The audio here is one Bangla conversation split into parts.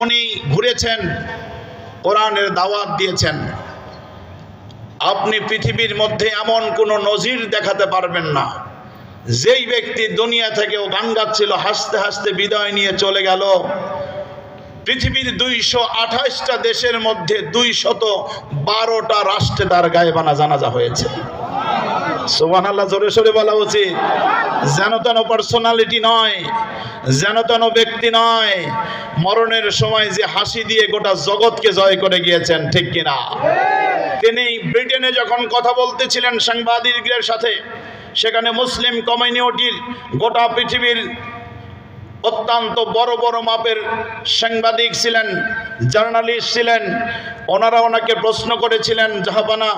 উনি ঘুরেছেন, কোরআনের দাওয়াত দিয়েছেন। আপনি পৃথিবীর মধ্যে এমন কোনো নজির দেখাতে পারবেন না। যেই ব্যক্তি দুনিয়া থেকেও গান গাচ্ছিল, হাসতে হাসতে বিদায় নিয়ে চলে গেল। পৃথিবীর দুইশো আঠাশটা দেশের মধ্যে দুইশত বারোটা রাষ্ট্রে তার গায়েবানা জানাজা হয়েছে। জোরে বলা উচিত। যেন তেন পার্সোনালিটি নয়, যেন তেন ব্যক্তি নয়, মরণের সময় যে হাসি দিয়ে গোটা জগৎকে জয় করে গিয়েছেন, ঠিক কিনা? তিনি ব্রিটেনে যখন কথা বলতেছিলেন সাংবাদিকদের সাথে, সেখানে মুসলিম কমিউনিটির গোটা পৃথিবীর অত্যন্ত বড় বড় মাপের সাংবাদিক ছিলেন, জার্নালিস্ট ছিলেন, ওনারা ওনাকে প্রশ্ন করেছিলেন, জাহাপানা,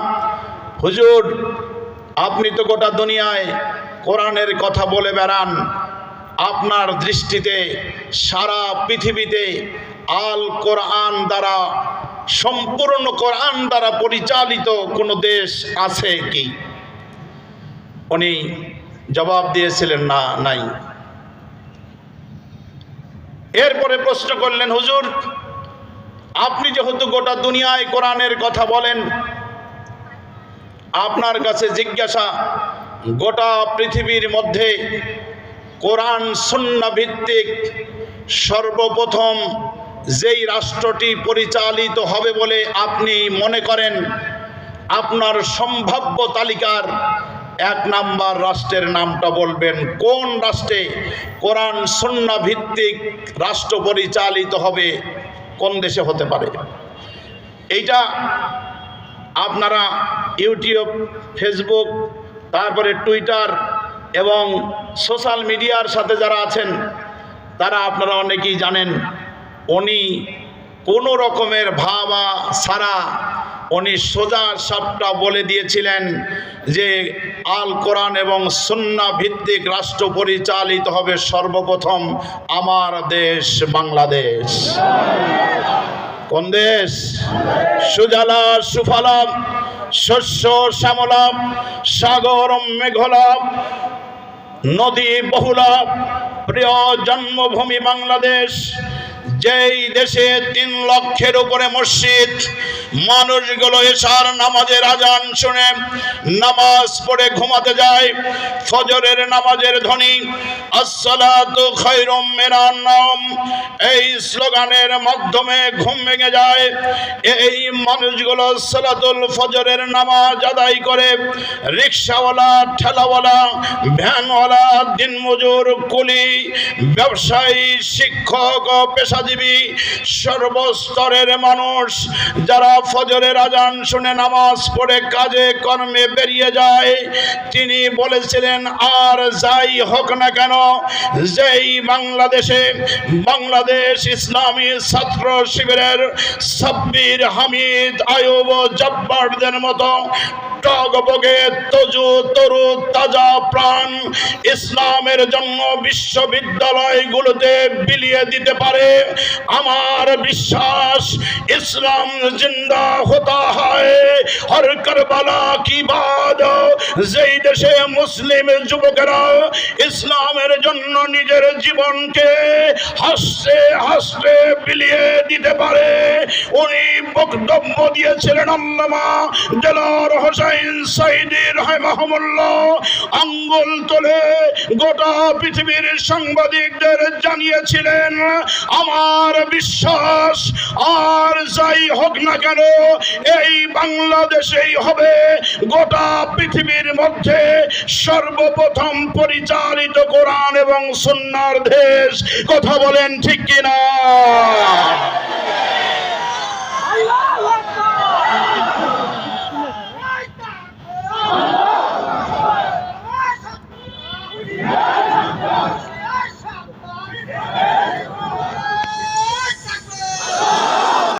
হুজুর আপনি তো গোটা দুনিয়ায় কোরআনের কথা বলে বেড়ান। আপনার দৃষ্টিতে সারা পৃথিবীতে আল কোরআন দ্বারা, সম্পূর্ণ কোরআন দ্বারা পরিচালিত কোনো দেশ আছে কি? উনি জবাব দিয়েছিলেন, না, নাই। এরপরে প্রশ্ন করলেন, হুজুর, আপনি যেহেতু গোটা দুনিয়ায় কোরআনের কথা বলেন আপনার কাছে জিজ্ঞাসা, গোটা পৃথিবীর মধ্যে কোরআন সুন্না ভিত্তিক সর্বপ্রথম যেই রাষ্ট্রটি পরিচালিত হবে বলে আপনি মনে করেন, আপনার সম্ভাব্য তালিকার এক নাম্বার রাষ্ট্রের নামটা বলবেন। কোন রাষ্ট্রে কোরআন সুন্না ভিত্তিক রাষ্ট্র পরিচালিত হবে? কোন দেশে হতে পারে? এইটা আপনারা ইউটিউব, ফেসবুক, তারপরে টুইটার এবং সোশ্যাল মিডিয়ার সাথে যারা আছেন, তারা আপনারা অনেকেই জানেন, উনি কোনো রকমের ভাবা সারা উনি সোজা সাপটা বলে দিয়েছিলেন যে আল কোরআন এবং সুন্না ভিত্তিক রাষ্ট্র পরিচালিত হবে সর্বপ্রথম আমার দেশ বাংলাদেশ। কোন দেশ সুজালা সুফলম শস্য শ্যামলম সাগর মেঘলম নদী বহুলম প্রিয় জন্মভূমি বাংলাদেশ যেই দেশে তিন লক্ষের উপরে মসজিদ, মানুষগুলো এসার নামাজের আজান শুনে নামাজ পড়ে ঘুমাতে যায়, ফজরের নামাজের ধ্বনি, আসসালাতু মিনান নাম এই স্লোগানের মাধ্যমে ঘুম ভেঙে যায়। এই মানুষগুলো সালাতুল ফজরের নামাজ আদায় করে, রিক্সাওয়ালা, ঠেলাওয়ালা, ভ্যানওয়ালা, দিনমজুর, কুলি, ব্যবসায়ী, শিক্ষক ও সর্বস্তরের মানুষ। যারা ফজরের আজান শুনে নামাজ পড়ে কাজে, কর্মে বেরিয়ে যায়, তিনি বলেছিলেন, আর যাই হোক না কেন, যেই বাংলাদেশে বাংলাদেশ ইসলামী ছাত্র শিবিরের সাব্বির হামিদ আয়ুব জব্বারদের মতো ইসলামের জন্য বিশ্ববিদ্যালয়গুলোতে বিলিয়ে দিতে পারে। আমার বিশ্বাস, ইসলাম জিন্দা হতা হয়। হর করবালা কি বাদ? যেই দেশে মুসলিম যুবকেরা ইসলামের জন্য নিজের জীবনকে হাসতে হাসতে বিলিয়ে দিতে পারে। উনি বক্তব্য দিয়েছিলেন আল্লামা দেলার গোটা পৃথিবীর সাংবাদিকদের জানিয়েছিলেন, আমার বিশ্বাস, আর যাই হোক না কেন, এই বাংলাদেশেই হবে গোটা পৃথিবীর মধ্যে সর্বপ্রথম পরিচালিত কোরআন এবং সুন্নার দেশ। কথা বলেন ঠিক কিনা?